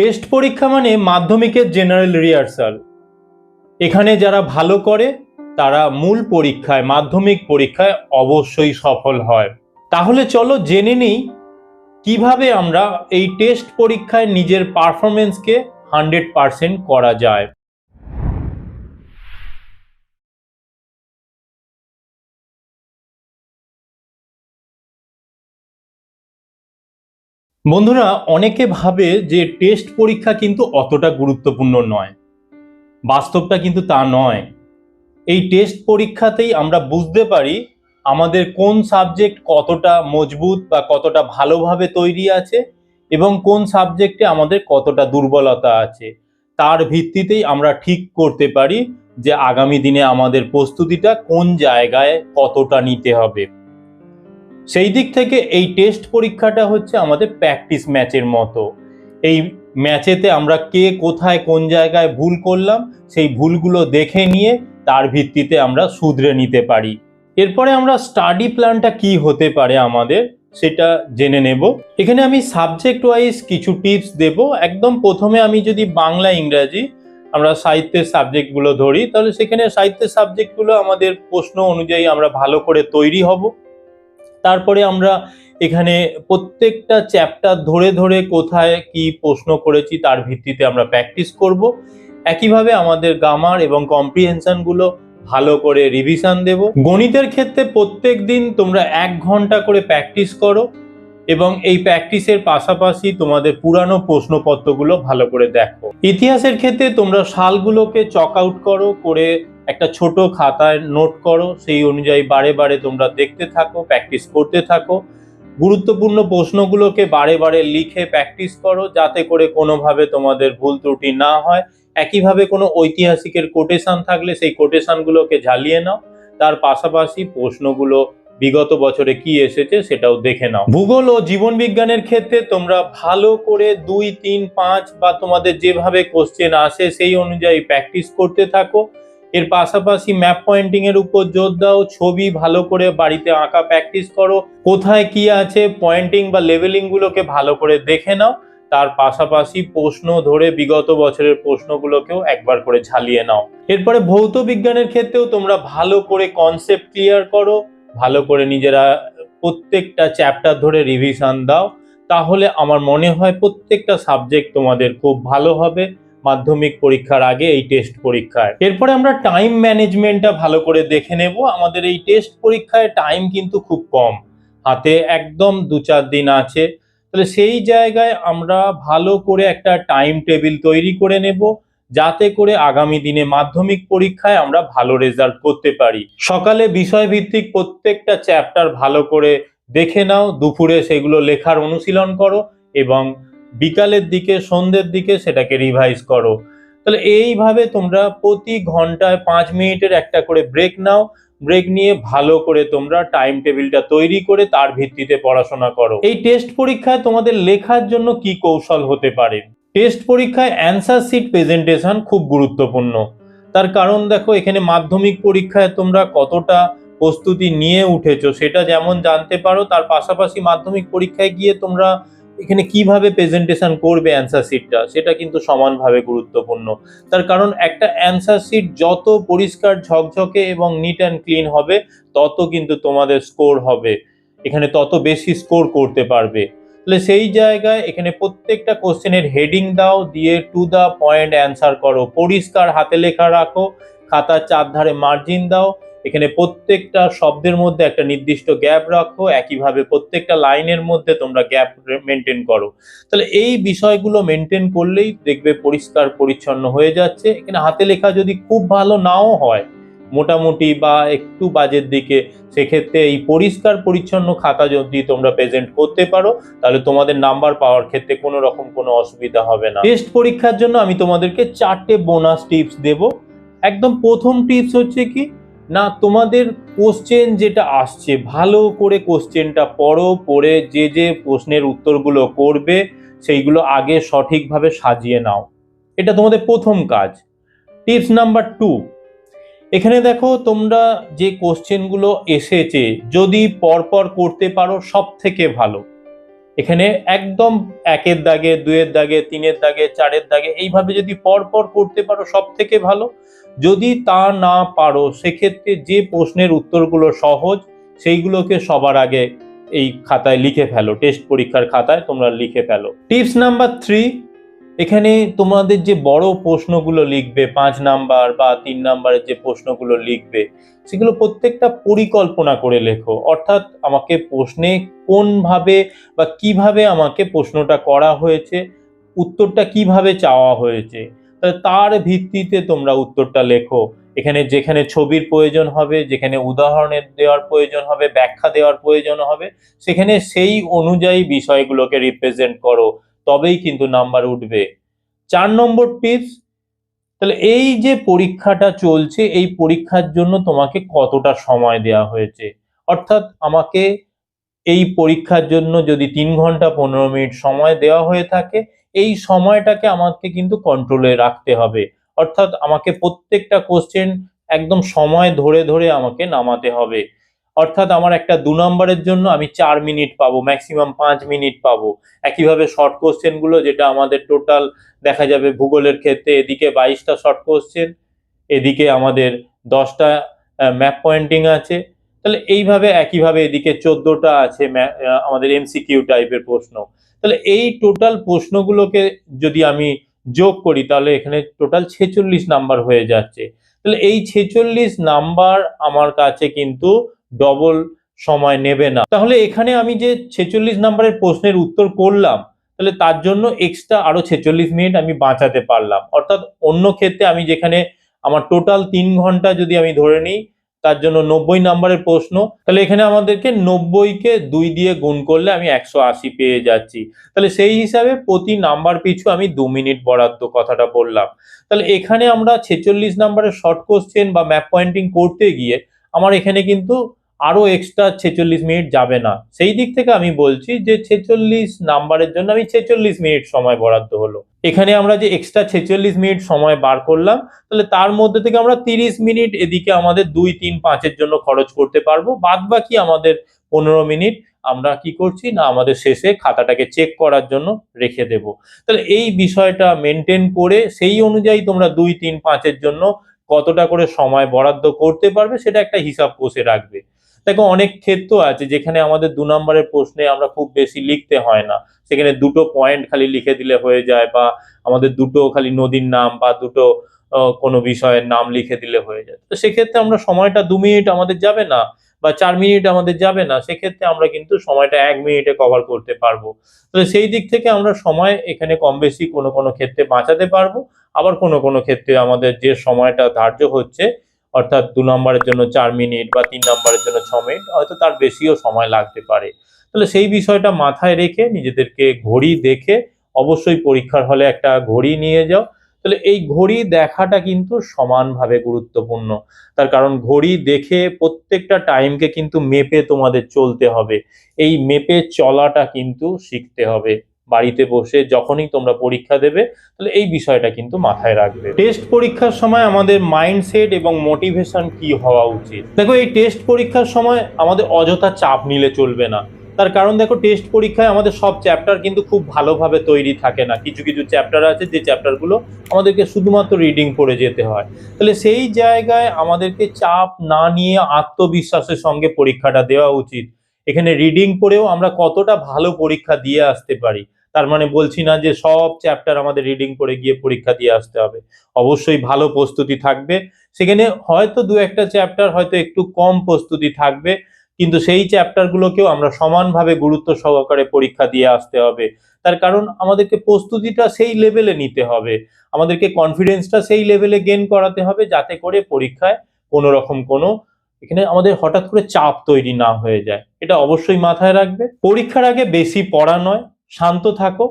Test পরীক্ষা মানে মাধ্যমিকের জেনারেল রিহার্সাল এখানে যারা ভালো করে, তারা মূল পরীক্ষায়, মাধ্যমিক পরীক্ষায় অবশ্যই সফল হয়। তাহলে চলো জেনে নিই কীভাবে আমরা এই টেস্ট পরীক্ষায় নিজের পারফরমেন্সকে হান্ড্রেড পারসেন্ট করা যায়। বন্ধুরা, অনেকে ভাবে যে টেস্ট পরীক্ষা কিন্তু অতটা গুরুত্বপূর্ণ নয়। বাস্তবটা কিন্তু তা নয়। এই টেস্ট পরীক্ষাতেই আমরা বুঝতে পারি আমাদের কোন সাবজেক্ট কতটা মজবুত বা কতটা ভালোভাবে তৈরি আছে এবং কোন সাবজেক্টে আমাদের কতটা দুর্বলতা আছে। তার ভিত্তিতেই আমরা ঠিক করতে পারি যে আগামী দিনে আমাদের প্রস্তুতিটা কোন জায়গায় কতটা নিতে হবে। সেই দিক থেকে এই টেস্ট পরীক্ষাটা হচ্ছে আমাদের প্র্যাকটিস ম্যাচের মতো। এই ম্যাচেতে আমরা কে কোথায় কোন জায়গায় ভুল করলাম, সেই ভুলগুলো দেখে নিয়ে তার ভিত্তিতে আমরা শুধরে নিতে পারি। এরপরে আমরা স্টাডি প্ল্যানটা কি হতে পারে আমাদের, সেটা জেনে নেব। এখানে আমি সাবজেক্ট ওয়াইজ কিছু টিপস দেব। একদম প্রথমে আমি যদি বাংলা, ইংরাজি, আমরা সাহিত্যের সাবজেক্টগুলো ধরি, তাহলে সেখানে সাহিত্যের সাবজেক্টগুলো আমাদের প্রশ্ন অনুযায়ী আমরা ভালো করে তৈরি হব। তারপরে আমরা এখানে প্রত্যেকটা চ্যাপ্টার ধরে ধরে কোথায় কি প্রশ্ন করেছি তার ভিত্তিতে আমরা প্র্যাকটিস করব। একইভাবে আমাদের গ্রামার এবং কম্প্রিহেনশনগুলো ভালো করে রিভিশন দেব। গণিতের ক্ষেত্রে প্রত্যেক দিন তোমরা এক ঘণ্টা করে প্র্যাকটিস করো এবং এই প্র্যাকটিসের পাশাপাশি তোমাদের পুরানো প্রশ্নপত্রগুলো ভালো করে দেখো। ইতিহাসের ক্ষেত্রে তোমরা সালগুলোকে চক আউট করো, করে একটা ছোট খাতায় নোট করো, সেই অনুযায়ী বারে বারে তোমরা দেখতে থাকো প্র্যাকটিস করতে থাকো। গুরুত্বপূর্ণ প্রশ্নগুলোকে বারে বারে লিখে প্র্যাকটিস করো, যাতে করে কোনোভাবে তোমাদের ভুল ত্রুটি না হয়। একইভাবে কোনো ঐতিহাসিকের কোটেশান থাকলে সেই কোটেশানগুলোকে ঝালিয়ে নাও। তার পাশাপাশি প্রশ্নগুলো বিগত বছরে কি এসেছে সেটাও দেখে নাও। ভূগোল ও জীবন বিজ্ঞানের ক্ষেত্রে তোমরা ভালো করে দুই, তিন, পাঁচ বা তোমাদের যেভাবে কোশ্চেন আসে সেই অনুযায়ী প্র্যাকটিস করতে থাকো। এর পাশাপাশি ম্যাপ পয়েন্টিং এর উপর জোর দাও, ছবি ভালো করে বাড়িতে আঁকা প্র্যাকটিস করো। কোথায় কি আছে পয়েন্টিং বা লেভেলিং গুলোকে ভালো করে দেখে নাও। তার পাশাপাশি প্রশ্ন ধরে বিগত বছরের প্রশ্নগুলোকেও একবার করে ঝালিয়ে নাও। এরপরে ভৌত বিজ্ঞানের ক্ষেত্রেও তোমরা ভালো করে কনসেপ্ট ক্লিয়ার করো, ভালো করে নিজেরা প্রত্যেকটা চ্যাপ্টার ধরে রিভিশন দাও। তাহলে আমার মনে হয় প্রত্যেকটা সাবজেক্ট তোমাদের খুব ভালো হবে। মাধ্যমিক পরীক্ষার আগে এই টেস্ট পরীক্ষায়। এরপরে আমরা টাইম ম্যানেজমেন্টটা ভালো করে দেখে নেব। আমাদের এই টেস্ট পরীক্ষায় টাইম কিন্তু খুব কম। হাতে একদম দু চার দিন আছে। তাহলে সেই জায়গায় আমরা ভালো করে একটা টাইম টেবিল তৈরি করে নেব। যাতে করে আগামী দিনে মাধ্যমিক পরীক্ষায় আমরা ভালো রেজাল্ট করতে পারি। সকালে বিষয়ভিত্তিক প্রত্যেকটা চ্যাপ্টার ভালো করে দেখে নাও। দুপুরে সেগুলো লেখার অনুশীলন করো এবং বিকালের দিকে, সন্ধ্যের দিকে সেটাকে রিভাইজ করো। তাহলে এইভাবে তোমরা প্রতি ঘন্টায় পাঁচ মিনিটের একটা করে ব্রেক নাও। ব্রেক নিয়ে ভালো করে তোমরা টাইম টেবিলটা তৈরি করে তার ভিত্তিতে পড়াশোনা করো। এই টেস্ট পরীক্ষায় তোমাদের লেখার জন্য কি কৌশল হতে পারে? টেস্ট পরীক্ষায় অ্যান্সার সিট প্রেজেন্টেশন খুব গুরুত্বপূর্ণ। তার কারণ দেখো, এখানে মাধ্যমিক পরীক্ষায় তোমরা কতটা প্রস্তুতি নিয়ে উঠেছো সেটা যেমন জানতে পারো, তার পাশাপাশি মাধ্যমিক পরীক্ষায় গিয়ে তোমরা এখানে কীভাবে প্রেজেন্টেশন করবে অ্যান্সার শিটটা সেটা কিন্তু সমানভাবে গুরুত্বপূর্ণ। তার কারণ একটা অ্যান্সার শিট যত পরিষ্কার, ঝকঝকে এবং নিট অ্যান্ড ক্লিন হবে, তত কিন্তু তোমাদের স্কোর হবে। এখানে তত বেশি স্কোর করতে পারবে। তাহলে সেই জায়গায় এখানে প্রত্যেকটা কোশ্চেনের হেডিং দাও, দিয়ে টু দ্য পয়েন্ট অ্যান্সার করো। পরিষ্কার হাতে লেখা রাখো, খাতার চারধারে মার্জিন দাও এখানে প্রত্যেকটা শব্দের মধ্যে একটা নির্দিষ্ট গ্যাপ রাখো, একইভাবে প্রত্যেকটা লাইনের মধ্যে তোমরা গ্যাপ মেনটেন করো। তাহলে এই বিষয়গুলো মেনটেন করলেই দেখবে পরিষ্কার পরিচ্ছন্ন হয়ে যাচ্ছে। এখানে হাতে লেখা যদি খুব ভালো নাও হয়, মোটামুটি বা একটু বাজের দিকে, সেক্ষেত্রে এই পরিষ্কার পরিচ্ছন্ন খাতা যদি তোমরা প্রেজেন্ট করতে পারো, তাহলে তোমাদের নাম্বার পাওয়ার ক্ষেত্রে কোনো রকম কোনো অসুবিধা হবে না। টেস্ট পরীক্ষার জন্য আমি তোমাদেরকে চারটে বোনাস টিপস দেব। একদম প্রথম টিপস হচ্ছে কি না, তোমাদের কোশ্চেন যেটা আসছে, ভালো করে কোশ্চেনটা পড়ো, পড়ে যে যে প্রশ্নের উত্তরগুলো করবে, সেইগুলো আগে সঠিকভাবে সাজিয়ে নাও। এটা তোমাদের প্রথম কাজ। টিপস নাম্বার টু এখানে দেখো, তোমরা যে কোশ্চেনগুলো এসেছে, যদি পরপর করতে পারো সব থেকে ভালো। এখানে একদম একের দাগে দুয়ের দাগে, তিনের দাগে, চারের দাগে এইভাবে যদি পরপর পর করতে পারো সব থেকে ভালো। যদি তা না পারো, সেক্ষেত্রে যে প্রশ্নের উত্তরগুলো সহজ, সেইগুলোকে সবার আগে এই খাতায় লিখে ফেলো। টেস্ট পরীক্ষার খাতায় তোমরা লিখে ফেলো। টিপস নাম্বার থ্রি এখানে তোমাদের যে বড় প্রশ্নগুলো লিখবে, পাঁচ নাম্বার বা তিন নাম্বারের যে প্রশ্নগুলো লিখবে, সেগুলো প্রত্যেকটা পরিকল্পনা করে লেখো। অর্থাৎ আমাকে প্রশ্নে কোনভাবে বা কীভাবে আমাকে প্রশ্নটা করা হয়েছে, উত্তরটা কীভাবে চাওয়া হয়েছে তার ভিত্তিতে তোমরা উত্তরটা লেখো। এখানে যেখানে ছবির প্রয়োজন হবে, যেখানে উদাহরণের দেওয়ার প্রয়োজন হবে, ব্যাখ্যা দেওয়ার প্রয়োজন হবে, সেখানে সেই অনুযায়ী বিষয়গুলোকে রিপ্রেজেন্ট করো। তবেই কিন্তু নাম্বার উঠবে। চার নম্বর টিপস তাহলে এই যে পরীক্ষাটা চলছে, এই পরীক্ষার জন্য তোমাকে কতটা সময় দেওয়া হয়েছে? অর্থাৎ আমাকে এই পরীক্ষার জন্য যদি তিন ঘণ্টা পনেরো মিনিট সময় দেওয়া হয়ে থাকে, এই সময়টাকে আমাকে কিন্তু কন্ট্রোলে রাখতে হবে। অর্থাৎ আমাকে প্রত্যেকটা কোশ্চেন একদম সময় ধরে ধরে আমাকে নামাতে হবে। অর্থাৎ আমার একটা দু নম্বরের জন্য আমি চার মিনিট পাবো ম্যাক্সিমাম পাঁচ মিনিট পাবো। একইভাবে শর্ট কোশ্চেনগুলো যেটা আমাদের টোটাল দেখা যাবে ভূগোলের ক্ষেত্রে এদিকে বাইশটা শর্ট কোশ্চেন এদিকে আমাদের দশটা ম্যাপ পয়েন্টিং আছে। তাহলে এইভাবে একইভাবে এদিকে চোদ্দটা আছে আমাদের এমসিকিউ টাইপের প্রশ্ন। তাহলে এই টোটাল প্রশ্নগুলোকে যদি আমি যোগ করি, তাহলে এখানে টোটাল ছেচল্লিশ নাম্বার হয়ে যাচ্ছে। তাহলে এই ছেচল্লিশ নাম্বার আমার কাছে কিন্তু ডবল সময় নেবে না। তাহলে এখানে আমি যে ছেচল্লিশ নাম্বারের প্রশ্নের উত্তর করলাম, তাহলে তার জন্য এক্সট্রা আরও ছেচল্লিশ মিনিট আমি বাঁচাতে পারলাম। অর্থাৎ অন্য ক্ষেত্রে আমি যেখানে আমার টোটাল তিন ঘণ্টা যদি আমি ধরে নিই, তার জন্য নব্বই নাম্বারের প্রশ্ন, তাহলে এখানে আমাদেরকে নব্বইকে দুই দিয়ে গুণ করলে আমি একশো আশি পেয়ে যাচ্ছি। তাহলে সেই হিসাবে প্রতি নাম্বার পিছু আমি দু মিনিট বরাদ্দ কথাটা বললাম। তাহলে এখানে আমরা ছেচল্লিশ নাম্বারের শর্ট কোশ্চেন বা ম্যাপ পয়েন্টিং করতে গিয়ে, আমার এখানে কিন্তু আরও এক্সট্রা ছেচল্লিশ মিনিট যাবে না। সেই দিক থেকে আমি বলছি যে ছেচল্লিশ নাম্বারের জন্য আমি ছেচল্লিশ মিনিট সময় বরাদ্দ হলো। এখানে আমরা যে এক্সট্রা ছেচল্লিশ মিনিট সময় বার করলাম, তাহলে তার মধ্যে থেকে আমরা তিরিশ মিনিট এদিকে আমাদের দুই, তিন, পাঁচের জন্য খরচ করতে পারব। বাদ বাকি আমাদের পনেরো মিনিট আমরা কি করছি না, আমাদের শেষে খাতাটাকে চেক করার জন্য রেখে দেব। তাহলে এই বিষয়টা মেনটেন করে সেই অনুযায়ী তোমরা দুই, তিন, পাঁচের জন্য কতটা করে সময় বরাদ্দ করতে পারবে সেটা একটা হিসাব কষে রাখবে। দেখো, অনেক ক্ষেত্র আছে যেখানে আমাদের দু নম্বরের প্রশ্নে আমরা খুব বেশি লিখতে হয় না। সেখানে দুটো পয়েন্ট খালি লিখে দিলে হয়ে যায় বা আমাদের দুটো খালি নদীর নাম বা দুটো কোনো বিষয়ের নাম লিখে দিলে হয়ে যায়। তো সেক্ষেত্রে আমরা সময়টা দু মিনিট আমাদের যাবে না বা চার মিনিট আমাদের যাবে না, সেক্ষেত্রে আমরা কিন্তু সময়টা এক মিনিটে কভার করতে পারব। তো সেই দিক থেকে আমরা সময় এখানে কম বেশি কোনো কোনো ক্ষেত্রে বাঁচাতে পারব। আবার কোনো কোনো ক্ষেত্রে আমাদের যে সময়টা ধার্য হচ্ছে অর্থাৎ দু নম্বরের জন্য চার মিনিট বা তিন নম্বরের জন্য ছ মিনিট, হয়তো তার বেশিও সময় লাগতে পারে। তাহলে সেই বিষয়টা মাথায় রেখে নিজেদেরকে ঘড়ি দেখে অবশ্যই পরীক্ষার হলে একটা ঘড়ি নিয়ে যাও। তাহলে এই ঘড়ি দেখাটা কিন্তু সমানভাবে গুরুত্বপূর্ণ। তার কারণ ঘড়ি দেখে প্রত্যেকটা টাইমকে কিন্তু মেপে তোমাদের চলতে হবে। এই মেপে চলাটা কিন্তু শিখতে হবে। বাড়িতে বসে যখনই তোমরা পরীক্ষা দেবে, তাহলে এই বিষয়টা কিন্তু মাথায় রাখবে। টেস্ট পরীক্ষার সময় আমাদের মাইন্ডসেট এবং মোটিভেশন কি হওয়া উচিত? দেখো, এই টেস্ট পরীক্ষার সময় আমাদের অযথা চাপ নিলে চলবে না। তার কারণ দেখো টেস্ট পরীক্ষায় আমাদের সব চ্যাপ্টার কিন্তু খুব ভালোভাবে তৈরি থাকে না। কিছু কিছু চ্যাপ্টার আছে, যে চ্যাপ্টারগুলো আমাদেরকে শুধুমাত্র রিডিং করে যেতে হয়। তাহলে সেই জায়গায় আমাদেরকে চাপ না নিয়ে আত্মবিশ্বাসের সঙ্গে পরীক্ষাটা দেওয়া উচিত। এখানে রিডিং পড়েও আমরা কতটা ভালো পরীক্ষা দিয়ে আসতে পারি। তার মানে বলছি না যে সব চ্যাপ্টার আমাদের রিডিং করে গিয়ে পরীক্ষা দিয়ে আসতে হবে। অবশ্যই ভালো প্রস্তুতি থাকবে। সেখানে হয়তো দু একটা চ্যাপ্টার হয়তো একটু কম প্রস্তুতি থাকবে, কিন্তু সেই চ্যাপ্টারগুলোকেও আমরা সমানভাবে গুরুত্ব সহকারে পরীক্ষা দিয়ে আসতে হবে। তার কারণ আমাদেরকে প্রস্তুতিটা সেই লেভেলে নিতে হবে। আমাদেরকে কনফিডেন্সটা সেই লেভেলে গেন করাতে হবে যাতে করে পরীক্ষায় কোনো রকম কোনো এখানে আমাদের হঠাৎ করে চাপ তৈরি না হয়ে যায়। এটা অবশ্যই মাথায় রাখবে। পরীক্ষার আগে বেশি পড়া নয় শান্ত থাকো।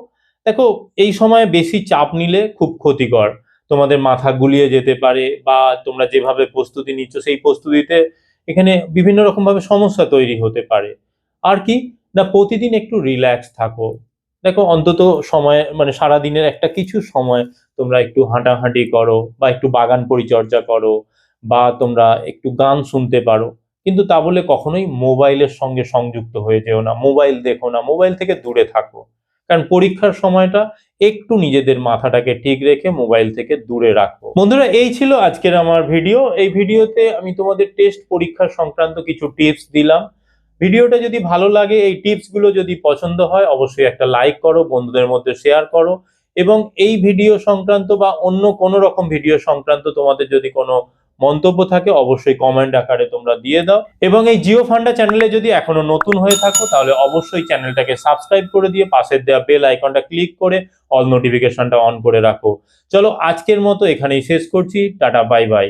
দেখো, এই সময় বেশি চাপ নিলে খুব ক্ষতিকর। তোমাদের মাথা গুলিয়ে যেতে পারে বা তোমরা যেভাবে প্রস্তুতি নিচ্ছ সেই প্রস্তুতিতে এখানে বিভিন্ন রকম ভাবে সমস্যা তৈরি হতে পারে। আর কি, না প্রতিদিন একটু রিল্যাক্স থাকো। দেখো, অন্তত সময় মানে সারা দিনের একটা কিছু সময় তোমরা একটু হাঁটাহাঁটি করো বা একটু বাগান পরিচর্যা করো বা তোমরা একটু গান শুনতে পারো। কিন্তু তা বলে কখনোই মোবাইলের সঙ্গে সংযুক্ত হয়ে যেও না, মোবাইল দেখো না, মোবাইল থেকে দূরে থাকো। কারণ পরীক্ষার সময়টা একটু নিজেদের মাথাটাকে ঠিক রেখে মোবাইল থেকে দূরে রাখো। বন্ধুরা, এই ছিল আজকের আমার ভিডিও। এই ভিডিওতে আমি তোমাদের টেস্ট পরীক্ষার সংক্রান্ত কিছু টিপস দিলাম। ভিডিওটা যদি ভালো লাগে, এই টিপসগুলো যদি পছন্দ হয়, অবশ্যই একটা লাইক করো, বন্ধুদের মধ্যে শেয়ার করো। এবং এই ভিডিও সংক্রান্ত বা অন্য কোনো রকম ভিডিও সংক্রান্ত তোমাদের যদি কোনো মন্তব্য থাকে, অবশ্যই কমেন্ট আকারে তোমরা দিয়ে দাও। এবং এই জিও ফান্ডা চ্যানেলে যদি এখনও নতুন হয়ে থাকো, তাহলে অবশ্যই চ্যানেলটাকে সাবস্ক্রাইব করে দিয়ে পাশের দেওয়া বেল আইকনটা ক্লিক করে অল নোটিফিকেশনটা অন করে রাখো। চলো আজকের মতো এখানেই শেষ করছি। Tata bye bye